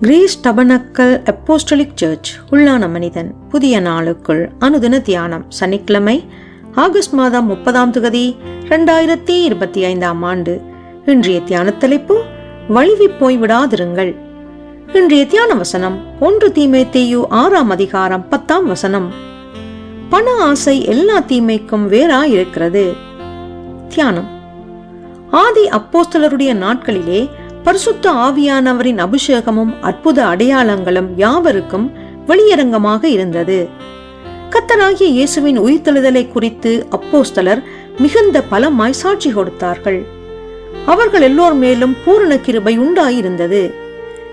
Greece tabernacle apostolic search உள்ளான மனிதன் புதிய நாளுக்குள் அனுதின தியானம் சனிக்கிழமை ஆகஸ்ட் மாதம் முப்பதாம் தொகுதி ரெண்டாயிரத்தி இருபத்தி ஐந்தாம் ஆண்டு. இன்றைய தியான தலைப்பு வழுவி போய் விடாதிருங்கள். இன்றைய தியான வசனம் ஒன்று தீமை தேயு ஆறாம் அதிகாரம் பத்தாம் வசனம். பண ஆசை எல்லா தீமைக்கும் வேறா இருக்கிறது தியானம். ஆதி அப்போஸ்தலருடைய நாட்களிலே பரிசுத்த ஆவியானவரின் அபிஷேகமும் அற்புத அடையாளங்களும் யாவருக்கும் வெளியரங்கமாக இருந்தது. கத்தராகிய இயேசுவின் உயிர்த்தெழுதலை குறித்து அப்போஸ்தலர் மிகுந்த பலமாய் சாட்சி கொடுத்தார்கள். அவர்கள் எல்லோர் மேலும் பூரண கிருபை உண்டாயிருந்தது.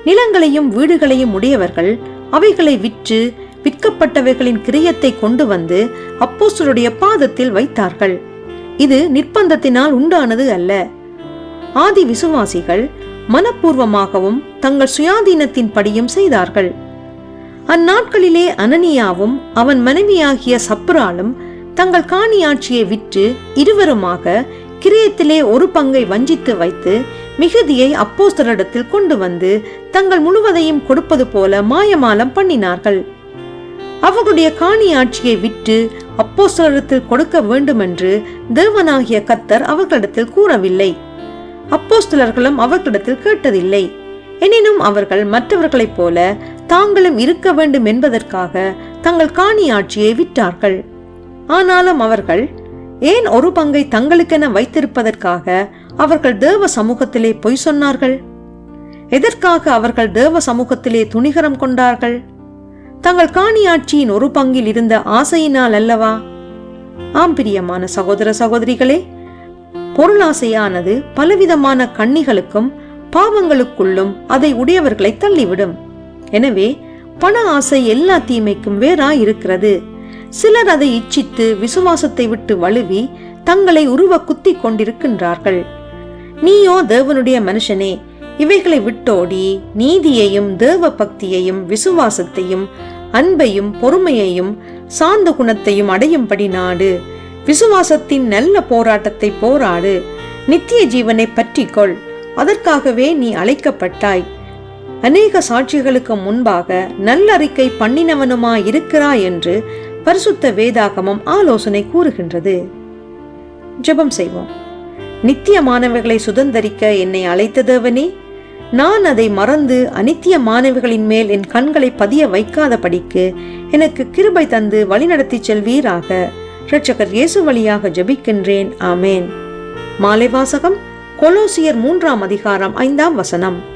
நிலங்களையும் வீடுகளையும் உடையவர்கள் அவைகளை விற்று விற்கப்பட்டவைகளின் கிரியத்தை கொண்டு வந்து அப்போஸ்தலருடைய பாதத்தில் வைத்தார்கள். இது நிர்பந்தத்தினால் உண்டானது அல்ல. ஆதி விசுவாசிகள் மனப்பூர்வமாகவும் தங்கள் சுயாதீனத்தின் படியும் செய்தார்கள். அந்நாட்களிலே அனனியாவும் அவன் மனைவியாகிய சப்ராலும் தங்கள் காணியாட்சியை விற்று இருவருமாக கிரியத்திலே ஒரு பங்கை வஞ்சித்து வைத்து மிகுதியை அப்போஸ்தலரிடத்தில் கொண்டு வந்து தங்கள் முழுவதையும் கொடுப்பது போல மாயமாலம் பண்ணினார்கள். அவர்களுடைய காணியாட்சியை விற்று அப்போஸ்தலரிடத்தில் கொடுக்க வேண்டுமென்று தேவனாகிய கத்தர் அவர்களிடத்தில் கூறவில்லை. அப்போஸ்தலர்களும் அவர்களிடத்தில் கேட்டதில்லை. எனினும் அவர்கள் மற்றவர்களைப் போல தாங்களும் இருக்க வேண்டும் என்பதற்காக தங்கள் காணியாட்சியை விற்றார்கள் ஆனாலும் அவர்கள் ஏன் ஒரு பங்கை தங்களுக்கென வைத்திருப்பதற்காக அவர்கள் தேவ சமூகத்திலே பொய் சொன்னார்கள்? எதற்காக அவர்கள் தேவ சமூகத்திலே துணிகரம் கொண்டார்கள்? தங்கள் காணியாட்சியின் ஒரு பங்கில் இருந்த ஆசையினால் அல்லவா? ஆம் பிரியமான சகோதர சகோதரிகளே பொருளாசையானது பலவிதமான கண்ணிகளுக்கும் பாவங்களுக்குள்ளும் அதை உடையவர்களை தள்ளிவிடும். எனவே பண ஆசை எல்லா தீமைக்கும் வேறா இருக்கிறது சிலர் அதை இச்சித்து விசுவாசத்தை விட்டு வழுவி தங்களை உருவ குத்தி கொண்டிருக்கின்றார்கள். நீயோ தேவனுடைய மனுஷனே இவைகளை விட்டோடி நீதியையும் தேவ பக்தியையும் விசுவாசத்தையும் அன்பையும் பொறுமையையும் சாந்த குணத்தையும் அடையும்படி நாடு. விசுவாசத்தின் நல்ல போராட்டத்தை போராடு. நித்திய ஜீவனை பற்றிக்கொள் அதற்காகவே நீ அழைக்கப்பட்டாய். அநேக சாட்சிகளுக்கு முன்பாக நல்லறிக்கை பண்ணினவனுமா இருக்கிறாய் என்று பரிசுத்த வேதாகமம் ஆலோசனை கூறுகின்றது. ஜெபம் செய்வோம். நித்தியமானவர்களை சுதந்தரிக்க என்னை அழைத்ததவனே நான் அதை மறந்து அனித்திய மாணவிகளின் மேல் என் கண்களை பதிய வைக்காதபடிக்கு எனக்கு கிருபை தந்து வழிநடத்தி செல்வீராக. இரட்சகர் இயேசு வழியாக ஜபிக்கின்றேன். ஆமேன். மாலை வாசகம் கொலோசியர் மூன்றாம் அதிகாரம் ஐந்தாம் வசனம்.